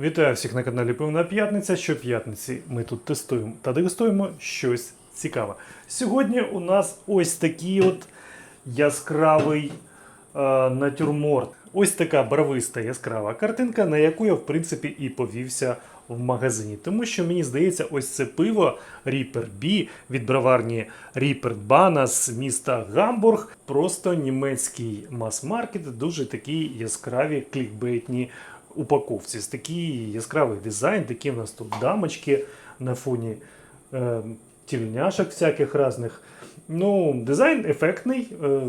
Вітаю всіх на каналі Пивна П'ятниця. Щоп'ятниці ми тут тестуємо та дегустуємо щось цікаве. Сьогодні у нас ось такий от яскравий е, натюрморт. Ось така барвиста яскрава картинка, на яку я в принципі і повівся в магазині. Тому що мені здається, ось це пиво Reaper B від броварні Reaper Bana з міста Гамбург. Просто німецький мас-маркет, дуже такі яскраві клікбейтні упаковці. З такий яскравий дизайн, такі в нас тут дамочки на фоні е, тільняшок всяких різних. Ну, дизайн ефектний, е,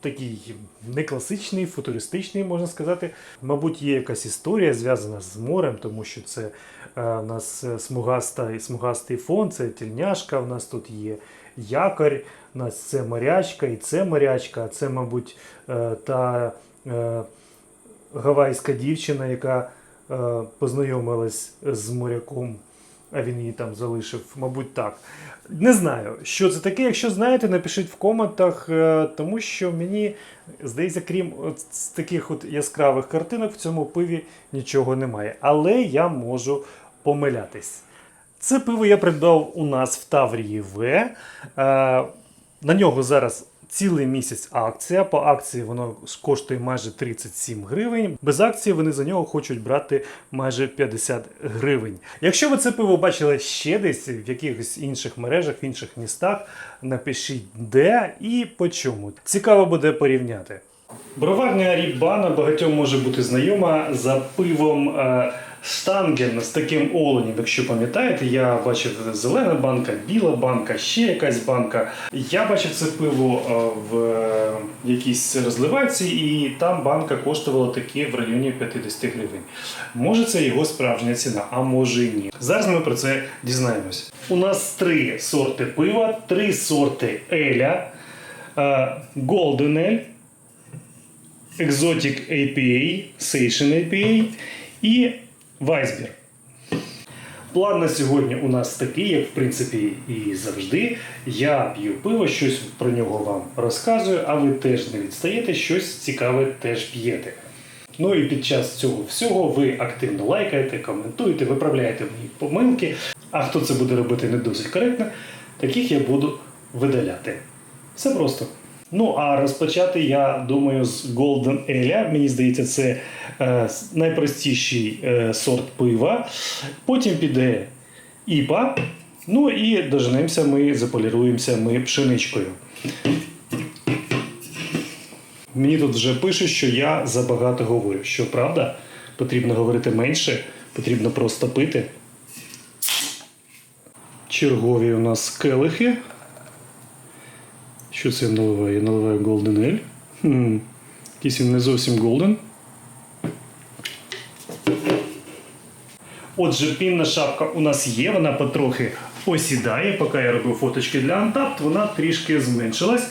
такий не класичний, футуристичний, можна сказати. Мабуть, є якась історія зв'язана з морем, тому що це е, у нас смугаста, смугастий фон, це тільняшка, у нас тут є якорь, у нас це морячка і це морячка, це, мабуть, е, та. Е, гавайська дівчина, яка е, познайомилась з моряком, а він її там залишив, мабуть, так. Не знаю, що це таке. Якщо знаєте, напишіть в коментах, е, тому що мені здається, крім от таких от яскравих картинок, в цьому пиві нічого немає. Але я можу помилятись. Це пиво я придбав у нас в Таврії В. Е, на нього зараз цілий місяць акція. По акції воно коштує майже 37 гривень. Без акції вони за нього хочуть брати майже 50 гривень. Якщо ви це пиво бачили ще десь в якихось інших мережах, в інших містах, напишіть де і по чому. Цікаво буде порівняти. Броварня Рібана багатьом може бути знайома за пивом е, Штанген з таким оленем. Якщо пам'ятаєте, я бачив зелена банка, біла банка, ще якась банка. Я бачив це пиво е, в е, якійсь розливаці, і там банка коштувала таке в районі 50 гривень. Може, це його справжня ціна, а може і ні. Зараз ми про це дізнаємось. У нас три сорти пива, три сорти еля, е, Golden Ale, Exotic APA, Station APA і Weissbier. План на сьогодні у нас такий, як в принципі і завжди. Я п'ю пиво, щось про нього вам розказую, а ви теж не відстаєте, щось цікаве теж п'єте. Ну і під час цього всього ви активно лайкаєте, коментуєте, виправляєте мої помилки. А хто це буде робити не досить коректно, таких я буду видаляти. Все просто. Ну, а розпочати я думаю з Golden Ale. Мені здається, це е, найпростіший е, сорт пива. Потім піде іпа. Ну і доженемося ми, заполіруємося ми пшеничкою. Мені тут вже пишуть, що я забагато говорю. Що правда, потрібно говорити менше, потрібно просто пити. Чергові у нас келихи. Що це я наливаю? Я наливаю Golden Ale. Хм. Якийсь він не зовсім Golden. Отже, пінна шапка у нас є, вона потрохи осідає. Поки я робив фоточки для Untapped, вона трішки зменшилась.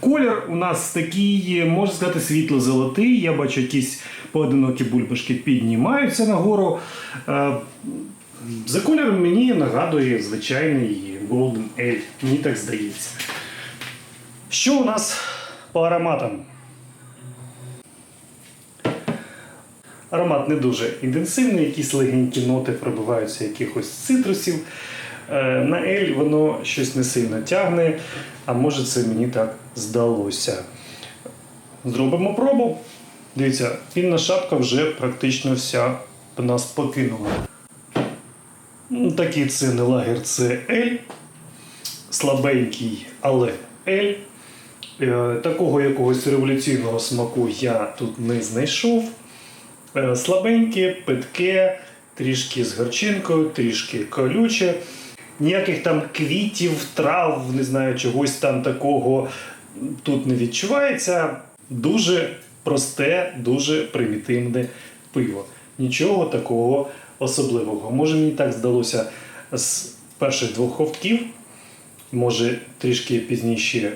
Колір у нас такий, можна сказати, світло-золотий. Я бачу, якісь поодинокі бульбашки піднімаються нагору. Е, За кольором мені нагадує звичайний Golden Ale. Мені так здається. Що у нас по ароматам? Аромат не дуже інтенсивний, якісь легенькі ноти пробиваються якихось цитрусів. Е, На ель воно щось не сильно тягне, а може це мені так здалося. Зробимо пробу. Дивіться, пінна шапка вже практично вся нас покинула. Ну, Такий це не лагер, це ель. Слабенький, але ель. Е, Такого якогось революційного смаку я тут не знайшов. Е, Слабеньке, питке, трішки з горчинкою, трішки колюче. Ніяких там квітів, трав, не знаю, чогось там такого тут не відчувається. Дуже просте, дуже примітивне пиво. Нічого такого особливого. Може, мені так здалося з перших двох ковтків. Може, трішки пізніше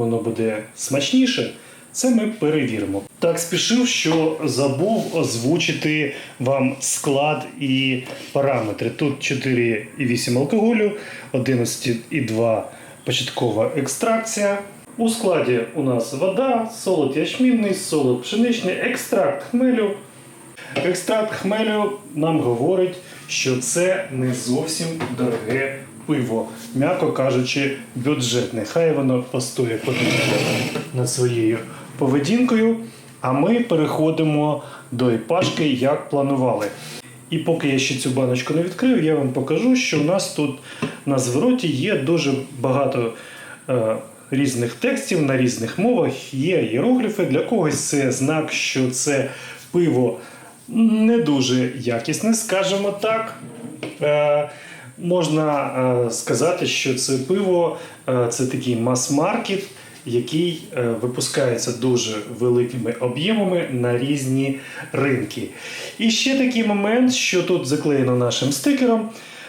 воно буде смачніше. Це ми перевіримо. Так спішив, що забув озвучити вам склад і параметри. Тут 4,8 алкоголю, 11,2 початкова екстракція. У складі у нас вода, солод ячмінний, солод пшеничний, екстракт хмелю. Екстракт хмелю нам говорить, що це не зовсім дороге пиво, м'яко кажучи, бюджетне. Хай воно постоє подумає над своєю поведінкою. А ми переходимо до іпашки, як планували. І поки я ще цю баночку не відкрив, я вам покажу, що у нас тут на звороті є дуже багато е, різних текстів на різних мовах. Є іерогліфи. Для когось це знак, що це пиво не дуже якісне, скажімо так. Е, можна е, сказати, що це пиво е, це такий мас-маркет, який е, випускається дуже великими об'ємами на різні ринки. І ще такий момент, що тут заклеєно нашим стикером.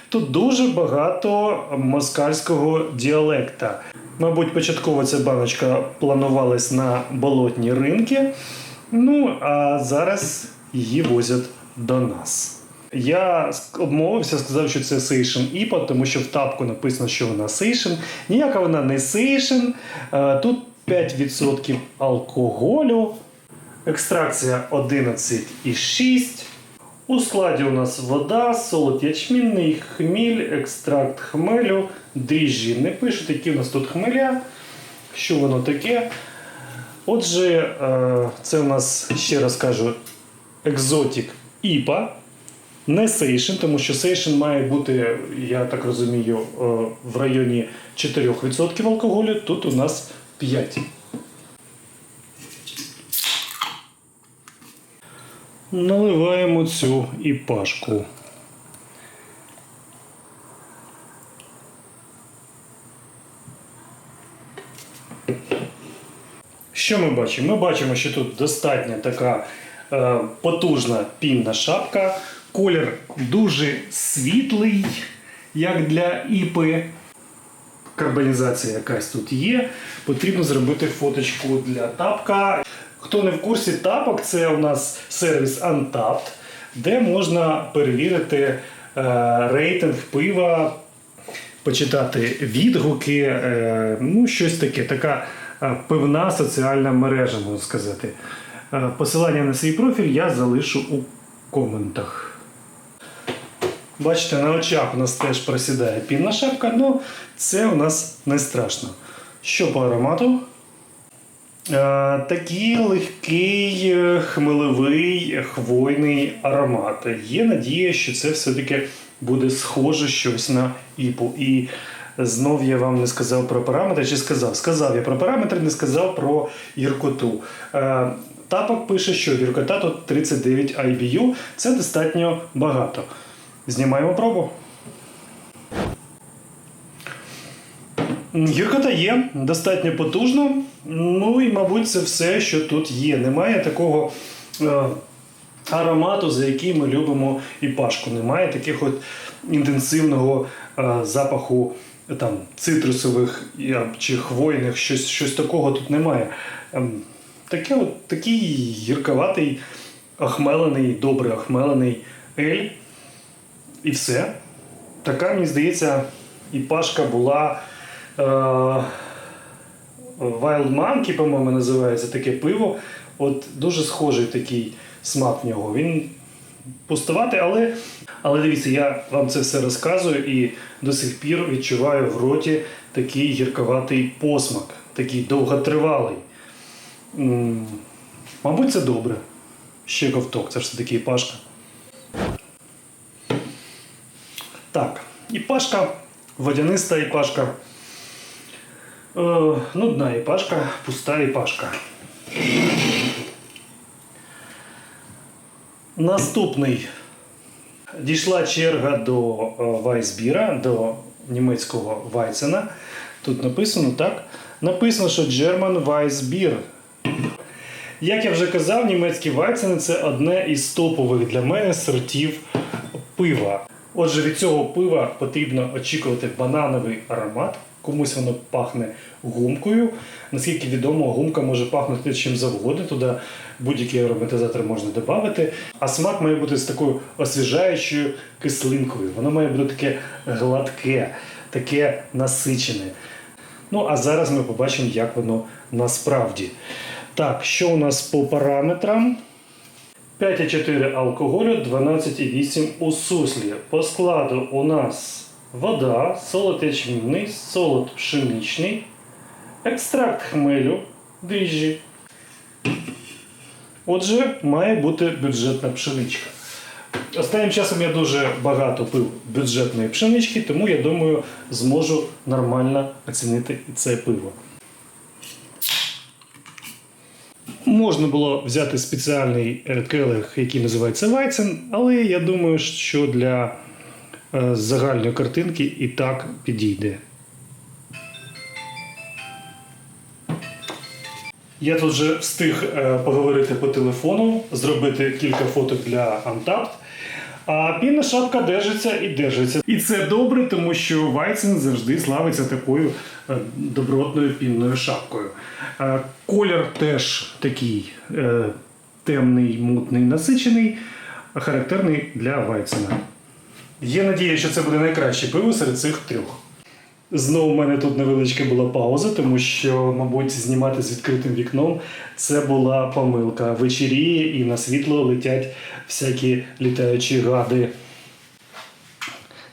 Тут дуже багато москальського діалекта. Мабуть, початково ця баночка планувалась на болотні ринки. Ну, а зараз її возять до нас. Я обмовився, сказав, що це Сейшен Іпа, тому що в тапку написано, що вона Сейшен. Ніяка вона не Сейшен. Е, Тут 5% алкоголю, екстракція 11,6. У складі у нас вода, солод ячмінний, хміль, екстракт хмелю, дріжджі. Не пишуть, які у нас тут хмеля, що воно таке. Отже, е, це у нас, ще раз кажу, екзотік іпа. Не сейшен, тому що сейшен має бути, я так розумію, е, в районі 4% алкоголю. Тут у нас 5. Наливаємо цю іпашку. Що ми бачимо? Ми бачимо, що тут достатньо така е, потужна пінна шапка. Колір дуже світлий, як для іпи. Карбонізація якась тут є. Потрібно зробити фоточку для тапка. Хто не в курсі тапок, це у нас сервіс Untapped, де можна перевірити е, рейтинг пива, почитати відгуки, е, ну щось таке, така е, пивна соціальна мережа, можна сказати. Посилання на свій профіль я залишу у коментах. Бачите, на очах у нас теж просідає пінна шапка, але це у нас не страшно. Що по аромату? Е, такий легкий, е, хмелевий, хвойний аромат. Є надія, що це все-таки буде схоже щось на іпу. І знов я вам не сказав про параметри, чи сказав? Сказав я про параметри, не сказав про гіркоту. Е, Тапок пише, що гіркота тут 39 IBU. Це достатньо багато. Знімаємо пробу. Гіркота є, достатньо потужно. Ну і, мабуть, це все, що тут є. Немає такого е, аромату, за який ми любимо і пашку. Немає таких от інтенсивного е, запаху е, там, цитрусових е, чи хвойних, щось, щось такого тут немає. Ем, таке от, такий гірковатий, охмелений, добре охмелений ель. І все. Така, мені здається, і пашка була. Е, Wild Monkey, по-моєму, називається таке пиво. От дуже схожий такий смак в нього. Він пустуватий, але, але дивіться, я вам це все розказую і до сих пір відчуваю в роті такий гірковатий посмак, такий довготривалий. М, Мабуть, це добре. Ще ковток, це ж все-таки пашка. Так, іпашка, водяниста іпашка. Е, нудна іпашка, пуста іпашка. Наступний. Дійшла черга до е, Вайсбіра, до німецького Вайцена. Тут написано так. Написано, що German Weissbier. Як я вже казав, німецькі Вайцени це одне із топових для мене сортів пива. Отже, від цього пива потрібно очікувати банановий аромат. Комусь воно пахне гумкою. Наскільки відомо, гумка може пахнути чим завгодно, туди будь-який ароматизатор можна додати. А смак має бути з такою освіжаючою кислинкою. Воно має бути таке гладке, таке насичене. Ну, а зараз ми побачимо, як воно насправді. Так, що у нас по параметрам? 5,4 алкоголю, 12,8 у суслі. По складу у нас вода, солод ячмінний, солод пшеничний, екстракт хмелю, дріжджі. Отже, має бути бюджетна пшеничка. Останнім часом я дуже багато пив бюджетної пшенички, тому я думаю, зможу нормально оцінити це пиво. Можна було взяти спеціальний келих, який називається Вайцен, але я думаю, що для е, загальної картинки і так підійде. Я тут вже встиг е, поговорити по телефону, зробити кілька фоток для Untapped. А пінна шапка держиться і держиться. І це добре, тому що Вайцен завжди славиться такою е, добротною пінною шапкою. Е, Колір теж такий е, темний, мутний, насичений, характерний для Вайцена. Є надія, що це буде найкраще пиво серед цих трьох. Знову в мене тут невеличка була пауза, тому що, мабуть, знімати з відкритим вікном це була помилка. Вечеріє і на світло летять всякі літаючі гади.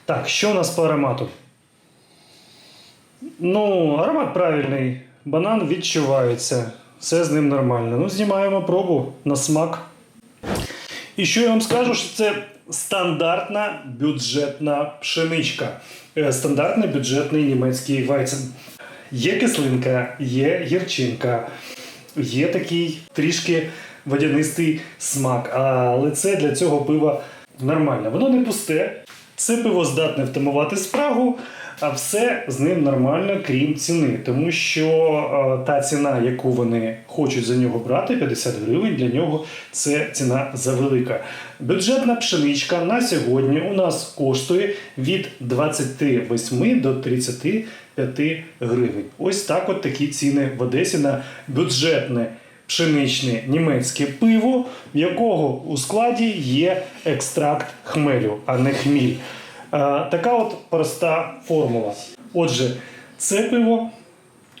Так, що у нас по аромату? Ну, аромат правильний. Банан відчувається. Все з ним нормально. Ну, знімаємо пробу на смак. І що я вам скажу, що це стандартна бюджетна пшеничка. Е, Стандартний бюджетний німецький вайцен. Є кислинка, є гірчинка, є такий трішки водянистий смак. Але це для цього пива нормально. Воно не пусте. Це пиво здатне втамувати спрагу, а все з ним нормально, крім ціни. Тому що е, та ціна, яку вони хочуть за нього брати, 50 гривень, для нього це ціна завелика. Бюджетна пшеничка на сьогодні у нас коштує від 28 до 35 гривень. Ось так от такі ціни в Одесі на бюджетне пшеничне німецьке пиво, в якого у складі є екстракт хмелю, а не хміль. Е, Така от проста формула. Отже, це пиво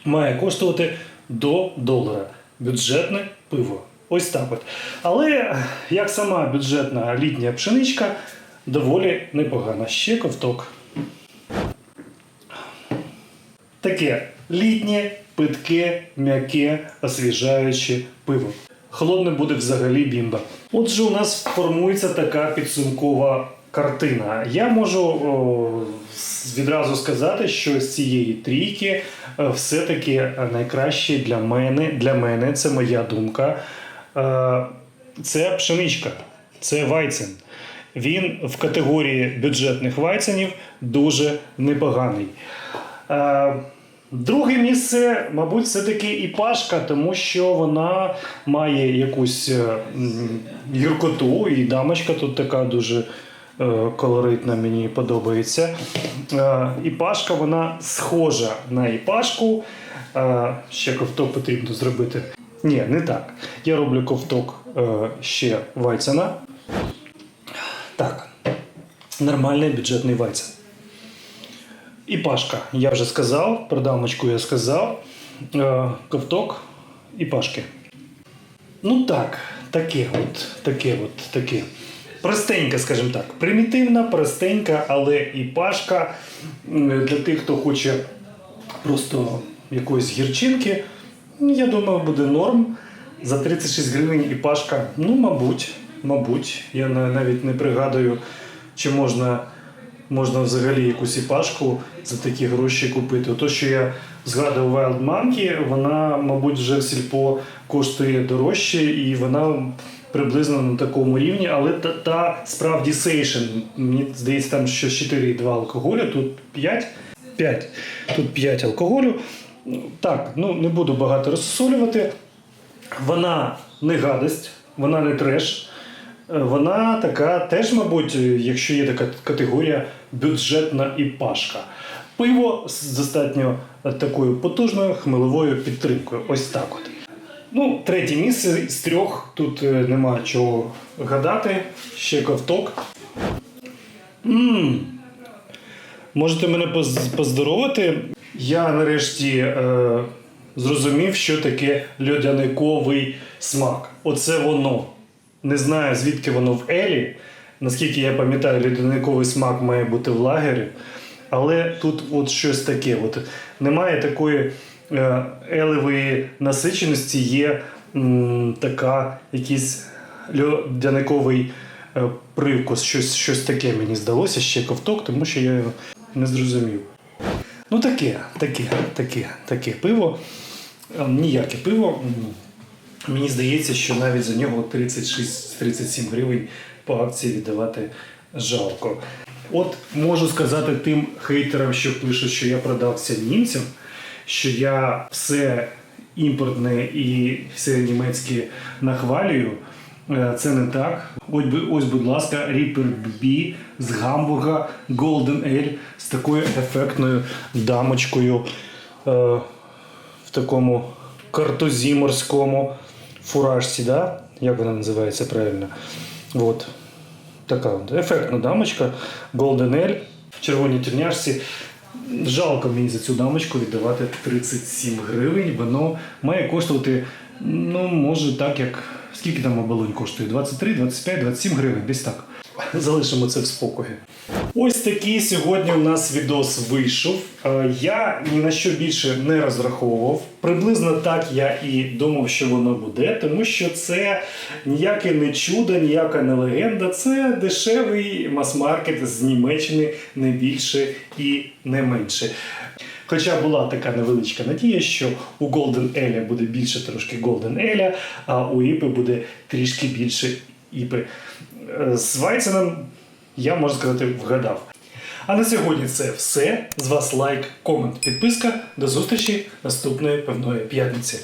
має коштувати до долара. Бюджетне пиво. Ось так от. Але як сама бюджетна літня пшеничка, доволі непогана. Ще ковток. Таке літнє, питке, м'яке, освіжаюче пиво. Холодне буде взагалі бімба. Отже, у нас формується така підсумкова картина. Я можу відразу сказати, що з цієї трійки е, все-таки найкраще для мене, для мене це моя думка. е, Це пшеничка, це вайцен. Він в категорії бюджетних вайценів дуже непоганий. Е, Друге місце, мабуть, все-таки і Пашка, тому що вона має якусь м, гіркоту, і дамочка тут така дуже колоритна, мені подобається. Е, І Пашка вона схожа на Іпашку. Е, Ще ковток потрібно зробити. Ні, не так. Я роблю ковток е, ще Вайцена. Так, нормальний бюджетний Вайцен. І Пашка, я вже сказав, про дамочку я сказав. Е, ковток і Пашки. Ну так, таке от, таке от, таке. Простенька, скажімо так. Примітивна, простенька, але і Пашка для тих, хто хоче просто якоїсь гірчинки, я думаю, буде норм. За 36 гривень і Пашка, ну, мабуть, мабуть, я навіть не пригадую, чи можна можна взагалі якусь іпашку за такі гроші купити. То, що я згадував Wild Monkey, вона, мабуть, вже в сільпо коштує дорожче, і вона приблизно на такому рівні, але та, та справді сейшн. Мені здається, там що 4,2 алкоголю, тут 5. 5. Тут 5 алкоголю. Так, ну не буду багато розсолювати. Вона не гадость, вона не треш. Вона така, теж, мабуть, якщо є така категорія бюджетна і пашка. Пиво з достатньо такою потужною хмелевою підтримкою. Ось так от. Ну, третє місце з трьох. Тут е, нема чого гадати. Ще ковток. Мм. Можете мене поздоровити. Я нарешті е, зрозумів, що таке льодяниковий смак. Оце воно. Не знаю, звідки воно в Елі. Наскільки я пам'ятаю, льодяниковий смак має бути в лагері. Але тут от щось таке. От немає такої елевої насиченості, є така якийсь льодяниковий е, привкус. Щось, щось таке мені здалося ще ковток, тому що я його не зрозумів. Ну таке, таке, таке, таке пиво. Е, Ніяке пиво. Мені здається, що навіть за нього 36-37 гривень по акції віддавати жалко. От можу сказати тим хейтерам, що пишуть, що я продався німцям, що я все імпортне і все німецьке нахвалюю. Е, Це не так. Ось, будь ласка, Reaper B з Гамбурга Golden Ale з такою ефектною дамочкою е, в такому картузі морському фуражці, да? як вона називається правильно. От. Така ефектна дамочка Golden Ale в червоній тюрняшці. Жалко мені за цю дамочку віддавати 37 гривень. Воно має коштувати, ну, може, так як. Скільки там оболонь коштує? 23, 25, 27 гривень, десь так. Залишимо це в спокої. Ось такий сьогодні у нас відос вийшов. Е, Я ні на що більше не розраховував. Приблизно так я і думав, що воно буде, тому що це ніяке не чудо, ніяка не легенда. Це дешевий мас-маркет з Німеччини, не більше і не менше. Хоча була така невеличка надія, що у Golden Ale буде більше трошки Golden Ale, а у Іпи буде трішки більше Іпи. Е, З Вайценом я можу сказати вгадав. А на сьогодні це все. З вас лайк, комент, підписка. До зустрічі наступної певної п'ятниці.